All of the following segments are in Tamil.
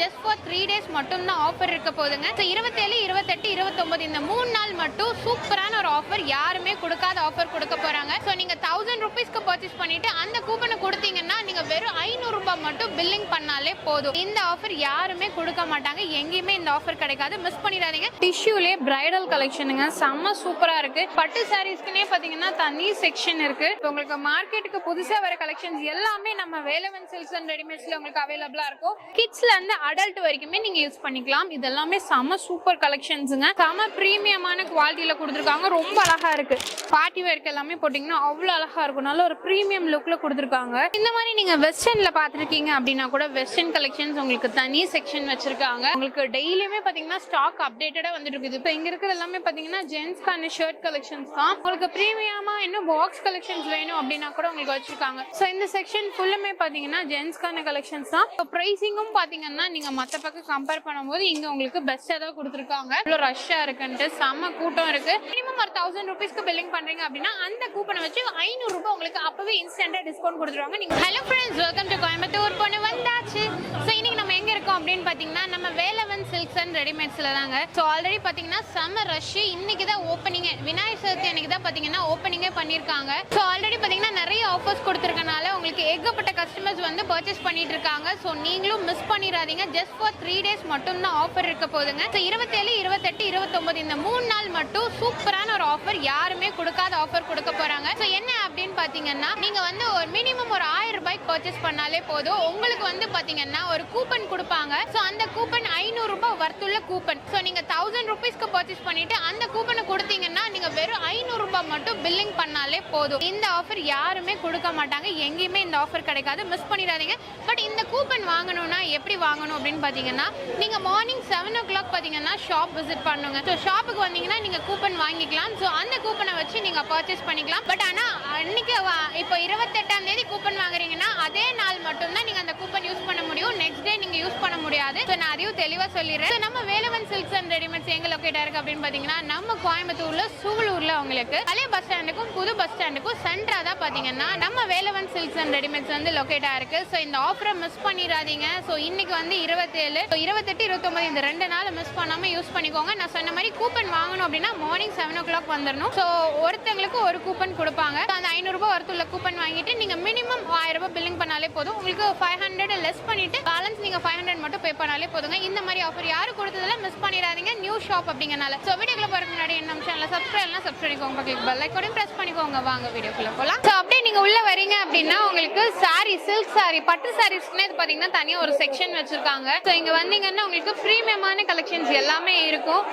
ஜஸ்ட் ஃபார் த்ரீ டேஸ் மட்டும் தான் ஆஃபர் இருக்க போதுங்க ஸோ இருபத்தேழு இருபத்தெட்டு இருபத்தொம்பது இந்த மூணு நாள் மட்டும் சூப்பரான ஒரு ஆஃபர் யாருமே கொடுக்காத ஆஃபர் கொடுக்க போகிறாங்க ஸோ நீங்கள் தௌசண்ட் ருபீஸ்க்கு பர்ச்சேஸ் பண்ணிட்டு அந்த கூப்பனை கொடுத்தீங்கன்னா நீங்கள் வெறும் ஐநூறுரூபா மட்டும் பில்லிங் பண்ணாலே போதும். இந்த ஆஃபர் யாருமே கொடுக்க மாட்டாங்க. எங்கேயுமே இந்த ஆஃபர் கிடைக்காது. மிஸ் பண்ணிடாதீங்க. டிஷ்யூலே பிரைடல் கலெக்ஷனுங்க செம்ம சூப்பராக இருக்குது பட்டு சாரீஸ்க்குனே பார்த்தீங்கன்னா தனி செக்ஷன் இருக்குது இப்போ உங்களுக்கு மார்க்கெட்டுக்கு புதுசாக வர கலெக்ஷன்ஸ் எல்லாமே நம்ம வேலவன் சில்க்ஸ் அண்ட் ரெடிமேட்ஸில் உங்களுக்கு அவைலபிளாக இருக்கும். கிட்ஸில் இருந்து அடல்ட் வரைக்குமே நீங்க யூஸ் பண்ணிக்கலாம். இது எல்லாமே செம சூப்பர் கலெக்ஷன்ஸுங்க செம ப்ரீமியமான குவாலிட்டியில கொடுத்துருக்காங்க. ரொம்ப அழகா இருக்கு. பார்ட்டி வேர்க்கு எல்லாமே போட்டீங்கன்னா அவ்வளோ அழகா இருக்கும். நல்ல ஒரு ப்ரீமியம் லுக்ல கொடுத்துருக்காங்க. இந்த மாதிரி நீங்க வெஸ்டர்ன்ல பாத்திருக்கீங்க அப்படின்னா கூட வெஸ்டர்ன் கலெக்ஷன்ஸ் உங்களுக்கு தனி செக்ஷன் வச்சிருக்காங்க. உங்களுக்கு டெய்லியுமே பாத்தீங்கன்னா ஸ்டாக் அப்டேட்டடா வந்துட்டு இருக்குது இப்போ இங்க இருக்கிற எல்லாமே பாத்தீங்கன்னா ஜென்ஸ்க்கான ஷர்ட் கலெக்ஷன்ஸ் தான். உங்களுக்கு ப்ரீமியமா இன்னும் பாக்ஸ் கலெக்ஷன்ஸ் வேணும் அப்படின்னா கூட உங்களுக்கு வச்சிருக்காங்க. ஸோ இந்த செக்ஷன் ஃபுல்லுமே பாத்தீங்கன்னா ஜென்ஸ்க்கான கலெக்ஷன்ஸ் தான். இப்போ ப்ரைஸிங்கும் பாத்தீங்கன்னா நீங்க மத்த பக்கம் கம்பேர் பண்ணும்போது இங்க உங்களுக்கு பெஸ்ட்டாக தான் கொடுத்துருக்காங்க. இவ்வளோ ரஷ்ஷாக இருக்குன்ட்டு செம்ம கூட்டம் இருக்கு. மினிமம் ஒரு தௌசண்ட் ருபீஸ்க்கு பில்லிங் பண்றீங்க அப்படின்னா அந்த கூப்பனை வச்சு ஐநூறுரூபா உங்களுக்கு அப்பவே இன்ஸ்டண்ட்டாக டிஸ்கவுண்ட் கொடுத்துருவாங்க. நீங்க hello friends welcome to Coimbatore. பொண்ணு வந்தாச்சு. ஸோ இன்றைக்கி நம்ம எங்க இருக்கோம் அப்படின்னு பாத்தீங்கன்னா நம்ம வேலவன் சில்க்ஸ் அண்ட் ரெடிமேட்ஸ்ல தாங்க. ஸோ ஆல்ரெடி பார்த்தீங்கன்னா செம்ம ரஷ் இன்னைக்கு தான் ஓப்பனிங்கே விநாயகர் சதுர்த்தி அன்னைக்கு தான் பாத்தீங்கன்னா ஓப்பனிங்கே பண்ணியிருக்காங்க ஸோ ஆல்ரெடி பார்த்தீங்கன்னா நிறைய ஆஃபர்ஸ் கொடுத்துருக்காங்க. உங்களுக்கு ஏகப்பட்ட கஸ்டமர்ஸ் வந்து பர்ச்சேஸ் பண்ணிட்டு இருக்காங்க ஸோ நீங்களும் மிஸ் பண்ணிடாதீங்க ஜஸ்ட் ஃபார் த்ரீ டேஸ் மட்டும் தான் ஆஃபர் இருக்க போதுங்க ஸோ இருபத்தேழு இருபத்தெட்டு இருபத்தொம்பது இந்த மூணு நாள் மட்டும் சூப்பரான ஒரு ஆஃபர் யாருமே கொடுக்காத ஆஃபர் கொடுக்க போறாங்க. ஸோ என்ன அப்படின்னு பார்த்தீங்கன்னா நீங்க வந்து ஒரு மினிமம் ஒரு ஆயிரம் ரூபாய்க்கு பர்ச்சேஸ் பண்ணாலே போதும். உங்களுக்கு வந்து பார்த்தீங்கன்னா ஒரு கூப்பன் கொடுப்பாங்க. ஸோ அந்த கூப்பன் ஐநூறு வர்த்துள்ள கூப்பன் ஸோ நீங்கள் தௌசண்ட் ருபீஸ்க்கு பர்ச்சேஸ் பண்ணிட்டு அந்த கூப்பனை கொடுத்தீங்கன்னா நீங்கள் வெறும் ஐநூறுரூபா மட்டும் பில்லிங் பண்ணாலே போதும். இந்த ஆஃபர் யாருமே கொடுக்க மாட்டாங்க. எங்கேயுமே இந்த ஆஃபர் கிடைக்காது. மிஸ் பண்ணிடாதீங்க. பட் இந்த கூப்பன் வாங்கணும்னா எப்படி வாங்கணும் அப்படின்னு பார்த்தீங்கன்னா நீங்கள் மார்னிங் செவன் ஓ கிளாக் பார்த்தீங்கன்னா ஷாப் விசிட் பண்ணுங்க. ஸோ ஷாப்புக்கு வந்தீங்கன்னா நீங்கள் கூப்பன் வாங்கிக்கலாம். ஸோ அந்த கூப்பனை வச்சு நீங்கள் பர்ச்சேஸ் பண்ணிக்கலாம். பட் ஆனால் அன்னைக்கு வா- இப்போ இருபத்தெட்டாம் தேதி கூப்பன் வாங்குறீங்கன்னா அதே நாள் மட்டும்தான் நீங்கள் அந்த கூப்பன் யூஸ் பண்ண முடியும். நெக்ஸ்ட் டே நீங்கள் யூஸ் பண்ண முடியாது. ஸோ நான் அதையும் தெளிவாக சொல்லிடுறேன். ஸோ நம்ம வேலவன் சில்க்ஸ் அண்ட் ரெடிமேட்ஸ் எங்க லொக்கேட்டா இருக்கு அப்படின்னு பாத்தீங்கன்னா நம்ம கோயம்புத்தூர்ல சூலூர்ல உங்களுக்கு பழைய பஸ் ஸ்டாண்டுக்கும் புது பஸ் ஸ்டாண்டுக்கும் சென்டரா தான் பாத்தீங்கன்னா நம்ம வேலவன் சில்க்ஸ் அண்ட் ரெடிமேட்ஸ் வந்து லொக்கேட்டா இருக்கு ஸோ இந்த ஆஃபரை மிஸ் பண்ணிடாதீங்க. ஸோ இன்னைக்கு வந்து இருபத்தேழு ஸோ இருபத்தெட்டு இருபத்தொன்பது இந்த ரெண்டு நாள் மிஸ் பண்ணாம யூஸ் பண்ணிக்கோங்க. நான் சொன்ன மாதிரி கூப்பன் வாங்கணும் அப்படின்னா மார்னிங் செவன் ஓ கிளாக் வந்துடணும். ஸோ ஒருத்தங்களுக்கு ஒரு கூப்பன் கொடுப்பாங்க. அந்த ஐநூறுரூபா ஒருத்துள்ள கூப்பன் வாங்கிட்டு நீங்க மினிமம் ஆயிரம் ரூபாய் பில்லிங் பண்ணாலே போதும். உங்களுக்கு ஃபைவ் ஹண்ட்ரட் லெஸ் பண்ணிட்டு பேலன்ஸ் நீங்க ஃபைவ் ஹண்ட்ரட் மட்டும் பே பண்ணாலே போதுங்க. இந்த மாதிரி ஆஃபர் யார் கொடுத்ததுல மிஸ் பண்ணிடாதீங்க. நியூ ஷாப் அப்படிங்கனால ஸோ வீடியோக்குள்ள போறதுக்கு முன்னாடி என்ன சேனல் சப்ஸ்கிரைப்லாம் சப்ஸ்கிரைப் பண்ணிக்கோங்க. கிளிக் பெல் ஐக்கோடையும் ப்ரெஸ் பண்ணிக்கோங்க. வாங்க வீடியோக்குள்ள போலாம். ஸோ அப்படியே நீங்க உள்ள வரீங்க அப்படின்னா உங்களுக்கு சாரி சில்க் சாரி பட்டு சாரீஸ்னே இது பாத்தீங்கன்னா தனியா ஒரு செக்ஷன் வச்சிருக்காங்க. ஸோ இங்க வந்தீங்கன்னா உங்களுக்கு ப்ரீமியமான கலெக்ஷன்ஸ் எல்லாமே இருக்கும்.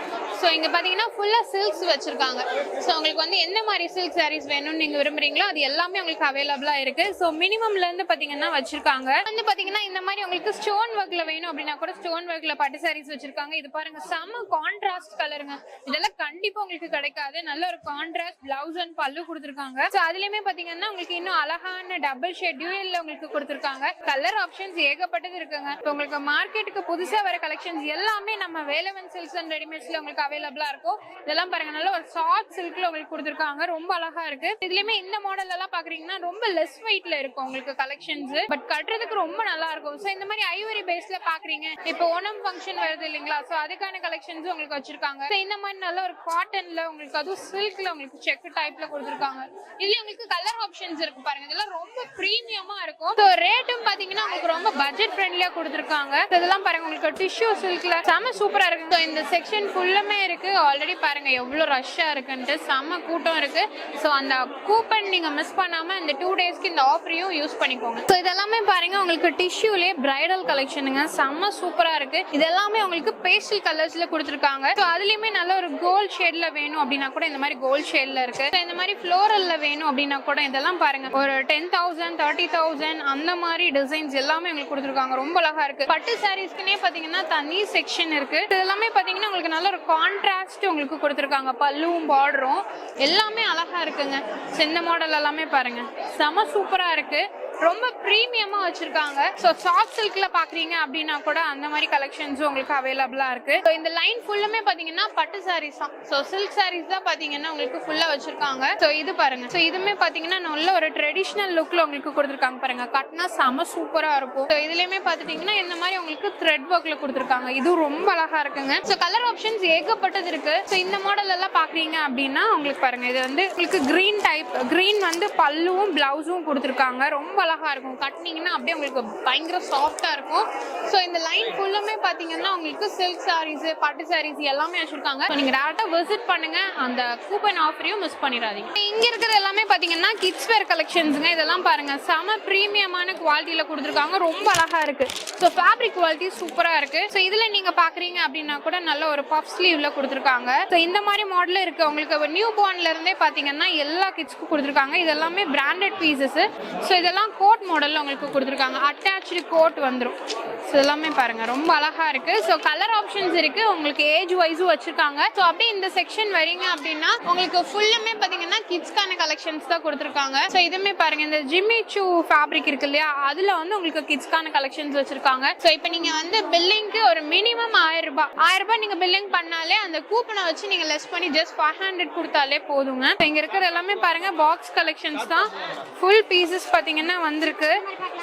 ஸோ இங்கே பார்த்தீங்கன்னா ஃபுல்லாக சில்க்ஸ் வச்சுருக்காங்க. ஸோ உங்களுக்கு வந்து எந்த மாதிரி சில்க் சாரீஸ் வேணும்னு நீங்கள் விரும்புறீங்களோ அது எல்லாமே உங்களுக்கு அவைலபிளாக இருக்குது ஸோ மினிமம்லேருந்து பார்த்தீங்கன்னா வச்சுருக்காங்க. வந்து பார்த்தீங்கன்னா இந்த மாதிரி உங்களுக்கு ஸ்டோன் ஒர்க்கில் வேணும் அப்படின்னா கூட ஸ்டோன் ஒர்க்கில் பட்டு சாரீஸ் வச்சுருக்காங்க. இது பாருங்கள் செம்ம கான்ட்ராஸ்ட் கலருங்க இதெல்லாம் கண்டிப்பாக உங்களுக்கு கிடைக்காது. நல்ல ஒரு கான்ட்ராஸ்ட் பிளவுஸ் அண்ட் பல்லு கொடுத்துருக்காங்க. ஸோ அதுலேயுமே பார்த்தீங்கன்னா உங்களுக்கு இன்னும் அழகான டபுள் ஷேட் உங்களுக்கு கொடுத்துருக்காங்க. கலர் ஆப்ஷன்ஸ் ஏகப்பட்டது இருக்குங்க. இப்போ உங்களுக்கு மார்க்கெட்டுக்கு புதுசாக வர கலெக்ஷன்ஸ் எல்லாமே நம்ம வேலவன் சில்க்ஸ் அண்ட் ரெடிமேட்ஸில் உங்களுக்கு அவைலபிளா இருக்கும். இதெல்லாம் பாருங்க நல்ல ஒரு சாஃப்ட் சில்க்ல உங்களுக்கு கொடுத்துருக்காங்க. ரொம்ப அழகா இருக்கு. இதுலயுமே இந்த மாடல் எல்லாம் பாக்குறீங்கன்னா ரொம்ப லெஸ் வெயிட்ல இருக்கும் உங்களுக்கு கலெக்ஷன்ஸ் பட் கட்டுறதுக்கு ரொம்ப நல்லா இருக்கும். ஸோ இந்த மாதிரி ஐவரி பேஸ்ல பாக்குறீங்க. இப்போ ஓணம் ஃபங்க்ஷன் வருது இல்லைங்களா? ஸோ அதுக்கான கலெக்ஷன்ஸ் உங்களுக்கு வச்சிருக்காங்க. இந்த மாதிரி நல்ல ஒரு காட்டன்ல உங்களுக்கு அதுவும் சில்க்ல உங்களுக்கு செக் டைப்ல கொடுத்துருக்காங்க. இதுல உங்களுக்கு கலர் ஆப்ஷன்ஸ் இருக்கு பாருங்க. இதெல்லாம் ரொம்ப பிரீமியமா இருக்கும். ஸோ ரேட்டும் பாத்தீங்கன்னா உங்களுக்கு ரொம்ப பட்ஜெட் ஃப்ரெண்ட்லியா கொடுத்துருக்காங்க இதெல்லாம் பாருங்க உங்களுக்கு டிஷ்யூ சில்க்ல செம சூப்பரா இருக்கு. இந்த செக்ஷன் ஃபுல்லுமே இருக்குது ஆல்ரெடி பாருங்கள் எவ்வளோ ரஷ்ஷாக இருக்குன்ட்டு செம்ம கூட்டம் இருக்குது ஸோ அந்த கூப்பன் நீங்கள் மிஸ் பண்ணாமல் இந்த டூ டேஸ்க்கு இந்த ஆஃபரையும் யூஸ் பண்ணிக்கோங்க. ஸோ இதெல்லாமே பாருங்கள் உங்களுக்கு டிஷ்யூலே பிரைடல் கலெக்ஷனுங்க செம்ம சூப்பராக இருக்குது இதெல்லாமே உங்களுக்கு பேஸ்டல் கலர்ஸில் கொடுத்துருக்காங்க. ஸோ அதுலேயுமே நல்ல ஒரு கோல்ட் ஷேடில் வேணும் அப்படின்னா கூட இந்த மாதிரி கோல்ட் ஷேடில் இருக்குது ஸோ இந்த மாதிரி ஃப்ளோரல்ல வேணும் அப்படின்னா கூட இதெல்லாம் பாருங்கள் ஒரு டென் தௌசண்ட் தேர்ட்டி தௌசண்ட் அந்த மாதிரி டிசைன்ஸ் எல்லாமே உங்களுக்கு கொடுத்துருக்காங்க. ரொம்ப அழகாக இருக்குது பட்டு சாரீஸ்க்குனே பார்த்தீங்கன்னா தனி செக்ஷன் இருக்கு. இது எல்லாமே உங்களுக்கு நல்ல ஒரு கான் கான்ட்ராஸ்ட் உங்களுக்கு கொடுத்துருக்காங்க. பல்லுவும் பார்டரும் எல்லாமே அழகா இருக்குங்க. சின்ன மாடல் எல்லாமே பாருங்க. செம சூப்பரா இருக்கு. ரொம்ப ப்ரீமியமா வச்சிருக்காங்க. ஸோ சாஃப்ட் சில்க்ல பாக்குறீங்க அப்படின்னா கூட அந்த மாதிரி கலெக்ஷன்ஸும் உங்களுக்கு அவைலபிளா இருக்கு. ஸோ இந்த லைன் ஃபுல்லுமே பாத்தீங்கன்னா பட்டு சாரீஸ் தான். ஸோ சில்க் சாரீஸ் தான் பாத்தீங்கன்னா உங்களுக்கு ஃபுல்லா வச்சிருக்காங்க. ஸோ இது பாருங்க. ஸோ இதுமே பாத்தீங்கன்னா நல்ல ஒரு ட்ரெடிஷ்னல் லுக்ல உங்களுக்கு கொடுத்துருக்காங்க பாருங்க. கட்னா செம சூப்பரா இருக்கும். ஸோ இதுலயுமே பாத்துட்டீங்கன்னா இந்த மாதிரி உங்களுக்கு த்ரெட் ஒர்க்ல கொடுத்துருக்காங்க. இது ரொம்ப அழகா இருக்குங்க. ஸோ கலர் ஆப்ஷன்ஸ் ஏகப்பட்டது இருக்கு. ஸோ இந்த மாடல் எல்லாம் பாக்குறீங்க அப்படின்னா உங்களுக்கு பாருங்க. இது வந்து உங்களுக்கு கிரீன் டைப் கிரீன் வந்து பல்லுவும் பிளவுஸும் கொடுத்துருக்காங்க. ரொம்ப அழகா இருக்கும். கட்டினீங்கன்னா அப்படியே உங்களுக்கு பயங்கர சாஃப்டா இருக்கும். ஸோ இந்த லைன் ஃபுல்லுமே பாத்தீங்கன்னா உங்களுக்கு சில்க் சாரீஸ் பட்டு சாரீஸ் எல்லாமே வச்சிருக்காங்க. So, நீங்க டேரக்டா விசிட் பண்ணுங்க. அந்த கூப்பன் ஆஃபரையும் மிஸ் பண்ணிடாதீங்க. இங்க இருக்கிறது எல்லாமே பாத்தீங்கன்னா கிட்ஸ் வேர் கலெக்ஷன்ஸுங்க இதெல்லாம் பாருங்க. செம ப்ரீமியமான குவாலிட்டியில கொடுத்துருக்காங்க. ரொம்ப அழகா இருக்கு. ஸோ ஃபேப்ரிக் குவாலிட்டி சூப்பரா இருக்கு. ஸோ இதுல நீங்க பாக்குறீங்க அப்படின்னா கூட நல்ல ஒரு பஃப் ஸ்லீவ்ல கொடுத்துருக்காங்க. ஸோ இந்த மாதிரி மாடல் இருக்கு உங்களுக்கு நியூ பார்ன்ல இருந்தே பாத்தீங்கன்னா எல்லா கிட்ஸ்க்கும் கொடுத்துருக்காங்க. இதெல்லாமே பிராண்டட் பீசஸ் ஸோ இதெல்லாம் கோட் மாடலில் உங்களுக்கு கொடுத்துருக்காங்க. அட்டாச்சு கோட் வந்துடும் ஸோ எல்லாமே பாருங்கள் ரொம்ப அழகாக இருக்குது ஸோ கலர் ஆப்ஷன்ஸ் இருக்குது உங்களுக்கு ஏஜ் வைஸும் வச்சுருக்காங்க. ஸோ அப்படியே இந்த செக்ஷன் வரீங்க அப்படின்னா உங்களுக்கு ஃபுல்லுமே பார்த்தீங்கன்னா கிட்ஸ்க்கான கலெக்ஷன்ஸ் தான் கொடுத்துருக்காங்க. ஸோ இதுவுமே பாருங்கள் இந்த ஜிம்மி சூ ஃபேப்ரிக் இருக்கு இல்லையா? அதில் வந்து உங்களுக்கு கிட்ஸ்க்கான கலெக்ஷன்ஸ் வச்சுருக்காங்க. ஸோ இப்போ நீங்கள் வந்து பில்லிங்க்கு ஒரு மினிமம் ஆயிரம் ரூபாய். ஆயிரம் ரூபாய் பில்லிங் பண்ணாலே அந்த கூப்பனை வச்சு நீங்கள் லெஸ் பண்ணி ஜஸ்ட் ஃபைவ் ஹண்ட்ரட் கொடுத்தாலே போதுங்க. இங்கே இருக்கிற எல்லாமே பாருங்கள் பாக்ஸ் கலெக்ஷன்ஸ் தான். ஃபுல் பீசஸ் பார்த்தீங்கன்னா வந்திருக்கு.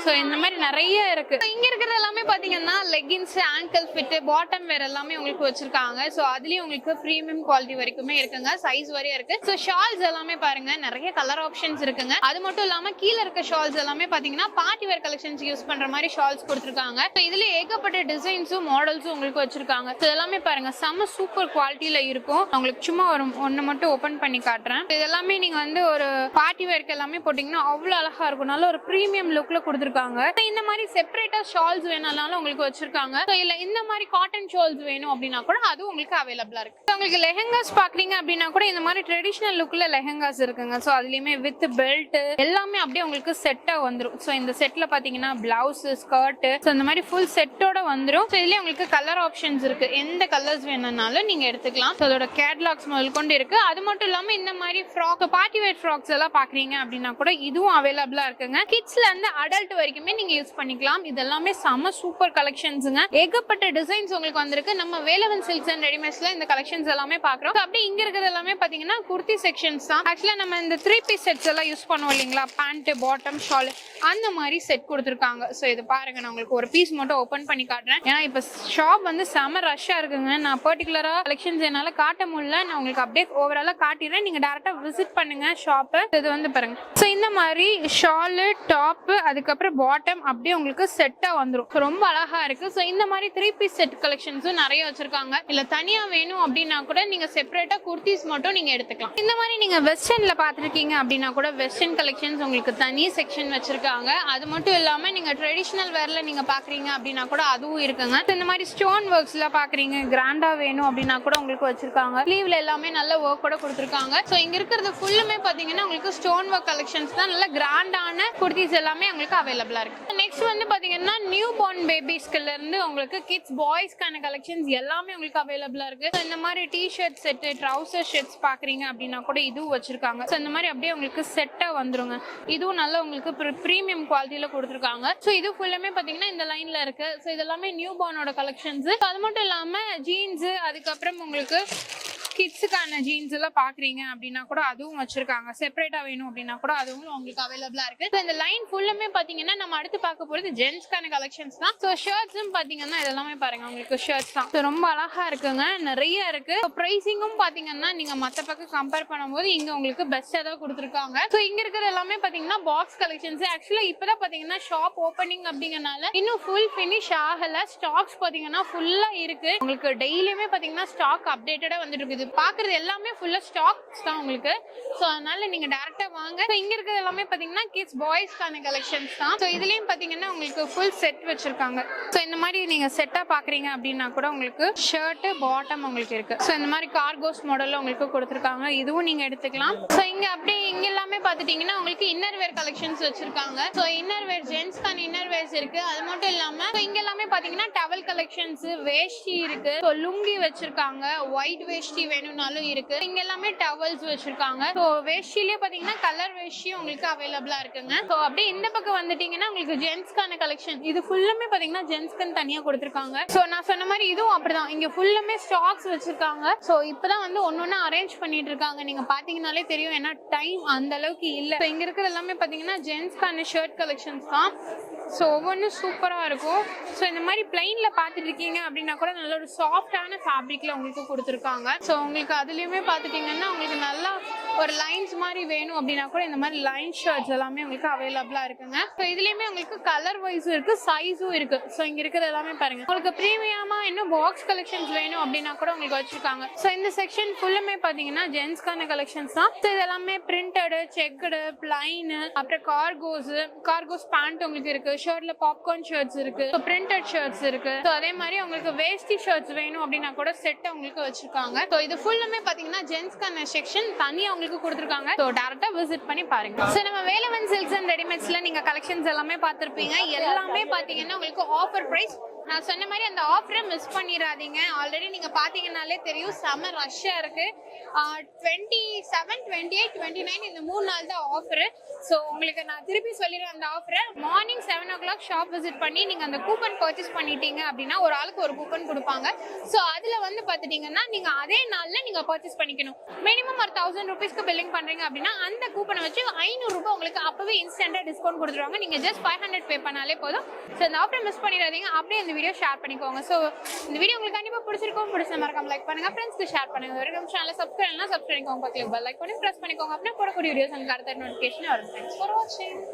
ஸோ இந்த மாதிரி நிறைய இருக்கு. இங்க இருக்கிறது எல்லாமே பாத்தீங்கன்னா leggings ankle fit bottom wear எல்லாமே உங்களுக்கு வச்சிருக்காங்க. ஸோ அதுலயும் உங்களுக்கு ப்ரீமியம் குவாலிட்டி வரைக்குமே இருக்குங்க. சைஸ் வரையும் இருக்கு. ஸோ ஷால்ஸ் எல்லாமே பாருங்க. நிறைய கலர் ஆப்ஷன்ஸ் இருக்குங்க. அது மட்டும் இல்லாம கீழே இருக்க ஷால்ஸ் எல்லாமே பாத்தீங்கன்னா பார்ட்டி வேர் கலெக்ஷன்ஸ் யூஸ் பண்ற மாதிரி ஷால்ஸ் கொடுத்துருக்காங்க. ஸோ இதுல ஏகப்பட்ட டிசைன்ஸும் மாடல்ஸும் உங்களுக்கு வச்சிருக்காங்க. ஸோ எல்லாமே பாருங்க. செம்ம சூப்பர் குவாலிட்டியில இருக்கும். உங்களுக்கு சும்மா ஒரு ஒன்னு மட்டும் ஓபன் பண்ணி காட்டுறேன். இது எல்லாமே நீங்க வந்து ஒரு பார்ட்டி வேர்க்கு எல்லாமே போட்டீங்கன்னா அவ்வளோ அழகா இருக்கும். நல்ல ஒரு ப்ரீமியம் லுக்ல கொடுத்துருக்காங்க. இந்த மாதிரி செப்பரேட்டா ஷால்ஸ் வேணும்னாலும் உங்களுக்கு வச்சிருக்காங்க. இல்ல இந்த மாதிரி காட்டன் ஷால்ஸ் வேணும் அப்படின்னா கூட அதுவும் உங்களுக்கு அவைலபிளா இருக்கு. உங்களுக்கு லெஹங்காஸ் பாக்குறீங்க அப்படின்னா கூட இந்த மாதிரி ட்ரெடிஷனல் லுக்ல லெஹங்காஸ் இருக்குங்க. ஸோ அதுலயுமே வித் பெல்ட் எல்லாமே அப்படியே உங்களுக்கு செட்டா வந்துடும் ஸோ இந்த செட்ல பாத்தீங்கன்னா பிளவுஸ் ஸ்கர்ட் ஸோ இந்த மாதிரி ஃபுல் செட்டோட வந்துடும் ஸோ இதுலயே உங்களுக்கு கலர் ஆப்ஷன்ஸ் இருக்கு. எந்த கலர்ஸ் வேணும்னாலும் நீங்க எடுத்துக்கலாம். ஸோ அதோட கேட்லாக்ஸ் முதல் கொண்டு இருக்கு. அது மட்டும் இல்லாம இந்த மாதிரி ஃப்ராக் பார்ட்டி வேர் ஃப்ராக்ஸ் எல்லாம் பாக்குறீங்க அப்படின்னா கூட இதுவும் அவைலபிளா இருக்குங்க. கிட்ஸ்ல இருந்து அடல்ட் வரைக்குமே நீங்க யூஸ் பண்ணிக்கலாம். இது எல்லாமே செம சூப்பர் கலெக்ஷன்ஸுங்க ஏகப்பட்ட டிசைன்ஸ் உங்களுக்கு வந்திருக்கு. நம்ம வேலவன் சில்க்ஸ் அண்ட் ரெடிமேட்ஸ்ல இந்த கலெக்ஷன்ஸ் எல்லாமே பாக்குறோம். அப்படி இங்கே இங்க இருக்கிறது எல்லாமே பாத்தீங்கன்னா குர்த்தி செக்ஷன்ஸ் தான். ஆக்சுவலா நம்ம இந்த த்ரீ பீஸ் செட்ஸ் எல்லாம் யூஸ் பண்ணுவோம் இல்லைங்களா? பேண்ட் பாட்டம் ஷால் அந்த மாதிரி செட் கொடுத்துருக்காங்க. ஸோ இது பாருங்க. நான் உங்களுக்கு ஒரு பீஸ் மட்டும் ஓப்பன் பண்ணி காட்டுறேன். ஏன்னா இப்போ ஷாப் வந்து செம ரஷ்ஷாக இருக்குங்க. நான் பர்டிகுலரா கலெக்ஷன்ஸ் என்னால் காட்ட முடியல. நான் உங்களுக்கு அப்படியே ஓவராலாக காட்டிடுறேன். நீங்கள் டேரெக்டாக விசிட் பண்ணுங்க ஷாப்பு இது வந்து பாருங்க. ஸோ இந்த மாதிரி ஷாலு டாப்பு அதுக்கப்புறம் பாட்டம் அப்படியே உங்களுக்கு செட்டாக வந்துடும் ரொம்ப அழகா இருக்கு. ஸோ இந்த மாதிரி த்ரீ பீஸ் செட் கலெக்ஷன்ஸும் நிறைய வச்சிருக்காங்க. இல்ல தனியா வேணும் அப்படின்னா கூட நீங்க செப்பரேட்டா குர்த்திஸ் மட்டும் நீங்க எடுத்துக்கலாம். இந்த மாதிரி நீங்க வெஸ்டர்ன்ல பார்த்துருக்கீங்க அப்படின்னா கூட வெஸ்டர்ன் கலெக்ஷன்ஸ் உங்களுக்கு தனி செக்ஷன் வச்சிருக்காங்க. அது மட்டும் இல்லாம நீங்க ட்ரெடிஷ்னல் வேர்ல நீங்க பாக்குறீங்க அப்படின்னா கூட அதுவும் இருக்குங்க. இந்த மாதிரி ஸ்டோன் ஒர்க்ஸ்ல பாக்குறீங்க கிராண்டா வேணும் அப்படின்னா கூட உங்களுக்கு வச்சிருக்காங்க. ஸ்லீவ்ல எல்லாமே நல்ல ஒர்க் கூட கொடுத்துருக்காங்க. ஸோ இங்க இருக்கிறது ஃபுல்லுமே பாத்தீங்கன்னா உங்களுக்கு ஸ்டோன் ஒர்க் கலெக்ஷன்ஸ் தான். நல்ல கிராண்டான குர்த்திஸ் எல்லாமே உங்களுக்கு அவைலபிளாக இருக்குது நெக்ஸ்ட் வந்து பார்த்தீங்கன்னா நியூ பார்ன் பேபிஸ்க்குல உங்களுக்கு கிட்ஸ் பாய்ஸ்க்கான கலெக்ஷன்ஸ் எல்லாமே உங்களுக்கு அவைலபிளாக இருக்குது இந்த மாதிரி T shirt set trouser shirts பார்க்குறீங்க அப்படின்னா கூட இதுவும் வச்சுருக்காங்க. ஸோ இந்த மாதிரி அப்படியே உங்களுக்கு செட்டாக வந்துருங்க. இதுவும் நல்லா உங்களுக்கு ப்ரீமியம் குவாலிட்டியில் கொடுத்துருக்காங்க. ஸோ இது ஃபுல்லுமே பார்த்தீங்கன்னா இந்த லைனில் இருக்குது ஸோ இதெல்லாமே நியூ பார்னோட கலெக்ஷன்ஸ் அது மட்டும் இல்லாமல் ஜீன்ஸு அதுக்கப்புறம் உங்களுக்கு கிட்ஸுக்கான ஜீன்ஸ் எல்லாம் பாக்குறீங்க அப்படின்னா கூட அதுவும் வச்சிருக்காங்க. செப்பரேட்டா வேணும் அப்படின்னா கூட அதுவும் உங்களுக்கு அவைலபிளா இருக்கு. ஸோ இந்த லைன் ஃபுல்லுமே பாத்தீங்கன்னா நம்ம அடுத்து பார்க்க போறது ஜென்ஸ்க்கான கலெக்ஷன்ஸ் தான். ஸோ ஷர்ட்ஸும் பாத்தீங்கன்னா இதெல்லாமே பாருங்க உங்களுக்கு ஷர்ட்ஸ் தான். ரொம்ப அழகா இருக்குங்க நிறைய இருக்கு. ப்ரைஸிங்கும் பாத்தீங்கன்னா நீங்க மத்த பக்கம் கம்பேர் பண்ணும்போது இங்க உங்களுக்கு பெஸ்டா தான் கொடுத்துருக்காங்க. ஸோ இங்க இருக்கிறது எல்லாமே பாத்தீங்கன்னா பாக்ஸ் கலெக்ஷன்ஸ் ஆக்சுவலா இப்பதான் பாத்தீங்கன்னா ஷாப் ஓப்பனிங் அப்படிங்கறனால இன்னும் ஃபுல் ஃபினிஷ் ஆகல. ஸ்டாக்ஸ் பாத்தீங்கன்னா ஃபுல்லா இருக்கு. உங்களுக்கு டெய்லியுமே பாத்தீங்கன்னா ஸ்டாக் அப்டேட்டடா வந்துட்டு இருக்குது. பாக்குறது எல்லாமே ஃபுல்லா ஸ்டாக்ஸ் தான் உங்களுக்கு. ஸோ அதனால நீங்க டேரக்டா வாங்க. So, இங்க இருக்கிறது எல்லாமே பாத்தீங்கன்னா கிட்ஸ் பாய்ஸ்க்கான கலெக்ஷன்ஸ் தான். ஸோ இதுலயும் பாத்தீங்கன்னா உங்களுக்கு ஃபுல் செட் வச்சிருக்காங்க. ஸோ இந்த மாதிரி நீங்க செட்டா பாக்குறீங்க அப்படின்னா கூட உங்களுக்கு ஷர்ட் பாட்டம் உங்களுக்கு இருக்கு. ஸோ இந்த மாதிரி கார்கோஸ் மாடல்ல உங்களுக்கு கொடுத்துருக்காங்க. இதுவும் நீங்க எடுத்துக்கலாம். ஸோ இங்க அப்படியே இங்க எல்லாமே பாத்துட்டீங்கன்னா உங்களுக்கு இன்னர் வேர் கலெக்ஷன்ஸ் வச்சிருக்காங்க. ஸோ இன்னர் வேர் ஜென்ஸ்க்கான இன்னர் வேர்ஸ் இருக்கு. அது மட்டும் இல்லாம இங்க எல்லாமே பாத்தீங்கன்னா டவல் கலெக்ஷன்ஸ் வேஷ்டி இருக்கு. ஸோ லுங்கி வச்சிருக்காங்க. ஒயிட் வேஷ்டி வேணும்னாலும் இருக்கு. இங்க எல்லாமே டவல்ஸ் வச்சிருக்காங்க. ஸோ வேஷ்டிலேயே பாத்தீங்கன்னா கலர் வேஷ்டி உங்களுக்கு அவைலபிளா இருக்குங்க. ஸோ அப்படியே இந்த பக்கம் வந்துட்டீங்கன்னா உங்களுக்கு ஜென்ஸ்க்கான கலெக்ஷன் இது ஃபுல்லுமே பாத்தீங்கன்னா ஜென்ஸ்க்குன்னு தனியா கொடுத்துருக்காங்க. ஸோ நான் சொன்ன மாதிரி இதுவும் அப்படிதான். இங்க ஃபுல்லுமே ஸ்டாக்ஸ் வச்சிருக்காங்க. ஸோ இப்பதான் வந்து ஒன்னொன்னு அரேஞ்ச் பண்ணிட்டு இருக்காங்க. நீங்க பாத்தீங்கன்னாலே தெரியும். ஏன்னா டைம் அந்த அளவுக்கு இல்லை. இங்க இருக்கிறது எல்லாமே பாத்தீங்கன்னா ஜென்ஸ்க்கான ஷர்ட் கலெக்ஷன்ஸ் தான். ஸோ ஒவ்வொன்றும் சூப்பராக இருக்கும். ஸோ இந்த மாதிரி பிளைனில் பார்த்துட்டு இருக்கீங்க அப்படின்னா கூட நல்ல ஒரு சாஃப்டான ஃபேப்ரிக்கில் உங்களுக்கு கொடுத்துருக்காங்க. ஸோ உங்களுக்கு அதுலேயுமே பார்த்துட்டிங்கன்னா உங்களுக்கு நல்லா ஒரு லைன்ஸ் மாதிரி வேணும் அப்படின்னா கூட இந்த மாதிரி லைன் ஷர்ட்ஸ் எல்லாமே உங்களுக்கு அவைலபிளாக இருக்குங்க. ஸோ இதுலேயுமே உங்களுக்கு கலர் வைஸும் இருக்குது சைஸும் இருக்குது ஸோ இங்கே இருக்கிறது எல்லாமே பாருங்க. உங்களுக்கு ப்ரீமியமாக இன்னும் பாக்ஸ் கலெக்ஷன்ஸ் வேணும் அப்படின்னா கூட உங்களுக்கு வச்சுருக்காங்க. ஸோ இந்த செக்ஷன் ஃபுல்லுமே பார்த்தீங்கன்னா ஜென்ஸ்க்கான கலெக்ஷன்ஸ் தான். ஸோ இது எல்லாமே பிரிண்டடு செக்குடு பிளைனு அப்புறம் கார்கோஸு கார்கோஸ் பேண்ட் உங்களுக்கு இருக்குது ஷர்ட்ல பாப்கார்ன் ஷர்ட்ஸ் இருக்கு. பிரிண்டட் ஷர்ட்ஸ் இருக்கு. ஸோ அதே மாதிரி உங்களுக்கு வேஷ்டி ஷர்ட்ஸ் வேணும் அப்படின்னா கூட செட் உங்களுக்கு வச்சிருக்காங்க. ஸோ இது ஃபுல்லுமே பாத்தீங்கன்னா ஜென்ஸ்க்கான செக்ஷன் தனியாக உங்களுக்கு கொடுத்துருக்காங்க. ஸோ டேரக்டா விசிட் பண்ணி பாருங்க. ஸோ நம்ம வேலவன் சில்க்ஸ் அண்ட் ரெடிமேட்ஸ்ல நீங்க கலெக்ஷன்ஸ் எல்லாமே பார்த்துருப்பீங்க. எல்லாமே பாத்தீங்கன்னா உங்களுக்கு ஆஃபர் பிரைஸ் நான் சொன்ன மாதிரி அந்த ஆஃபரை மிஸ் பண்ணிடாதீங்க. ஆல்ரெடி நீங்கள் பார்த்தீங்கனாலே தெரியும் செம ரஷ்ஷாக இருக்குது twenty seven twenty eight twenty nine இந்த மூணு நாள் தான் ஆஃபரு ஸோ உங்களுக்கு நான் திருப்பி சொல்லிடுறேன் அந்த ஆஃபரை morning seven o'clock shop visit பண்ணி நீங்கள் அந்த கூப்பன் பர்ச்சேஸ் பண்ணிட்டீங்க அப்படின்னா ஒரு ஆளுக்கு ஒரு கூப்பன் கொடுப்பாங்க. ஸோ அதில் வந்து பார்த்துட்டிங்கன்னா நீங்கள் அதே நாளில் நீங்கள் பர்ச்சேஸ் பண்ணிக்கணும். மினிமம் ஒரு தௌசண்ட் ருபீஸ்க்கு பில்லிங் பண்ணுறீங்க அப்படின்னா அந்த கூப்பனை வச்சு ஐநூறு ரூபாய் உங்களுக்கு அப்பவே இன்ஸ்டண்ட்டாக டிஸ்கவுண்ட் கொடுத்துருவாங்க. நீங்கள் ஜஸ்ட் ஃபைவ் ஹண்ட்ரட் பே பண்ணாலே போதும். ஸோ அந்த ஆஃபரை மிஸ் பண்ணிடாதீங்க. அப்படியே இந்த வீடியோ ஷேர் பண்ணிக்கோங்க. ஸோ இந்த வீடியோ உங்களுக்கு கண்டிப்பாக பிடிச்சிருக்கும் பிடிச்ச மறக்காம லைக் பண்ணுங்க. ஃப்ரெண்ட்ஸ்க்கு ஷேர் பண்ணுங்க. வரைக்கும் சேனல் சப்ஸ்கிரைப் சப்ஸ்கிரைப் பண்ணிக்கோங்க. பக்கத்தில் பெல் லைக் பண்ணி ப்ரெஸ் பண்ணிக்கோங்க அப்படின்னா போடக்கூடிய வீடியோஸ் எனக்கு அடுத்த நோட்டிஃபிகேஷன் வரும் தேங்க்ஸ் ஃபார் வாட்சிங்